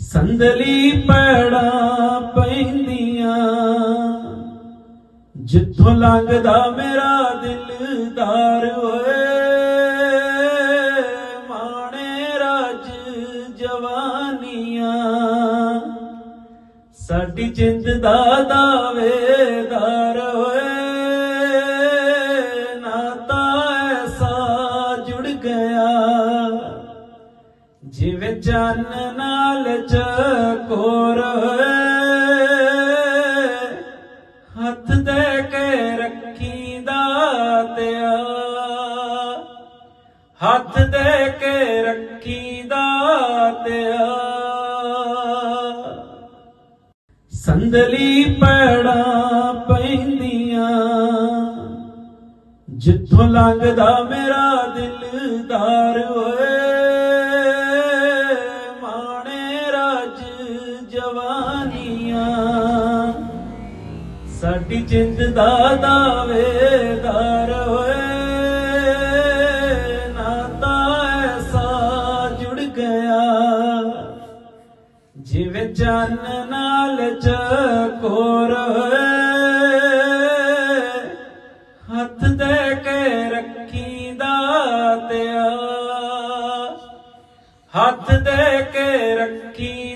ਸੰਦਲੀ ਪੈੜਾਂ ਪੈਂਦੀਆਂ। ਜਿੱਥੋਂ ਲੰਘਦਾ ਮੇਰਾ ਦਿਲਦਾਰ ਓਏ, ਮਾਣੇ ਰਾਜ ਜਵਾਨੀਆਂ। ਸਾਡੀ ਜਿੰਦ ਦਾ ਦਾਵੇਦਾਰ ਓਏ ਜਿਵੇਂ ਚੰਨ ਨਾਲ ਚਕੋਰ ਹੱਥ ਦੇ ਕੇ ਰੱਖੀ ਦਾਤਿਆ ਹੱਥ ਦੇ ਕੇ ਰੱਖੀ ਦਾਤਿਆ ਸੰਦਲੀ ਪੈੜਾਂ ਪੈਂਦੀਆਂ, ਜਿੱਥੋਂ ਲੰਘਦਾ ਮੇਰਾ ਦਿਲਦਾਰ ਓਏ। ਸਾਡੀ ਜਿੰਦ ਦਾ ਦਾਵੇਦਾਰ ਓਏ। ਨਾਤਾ ਐਸਾ ਜੁੜ ਗਿਆ। ਜਿਵੇਂ ਚੰਨ ਨਾਲ ਚਕੋਰ ਹੋਏ ਹੱਥ ਦੇ ਕੇ ਰੱਖੀ ਦਾਤਿਆ ਹੱਥ ਦੇ ਕੇ ਰੱਖੀ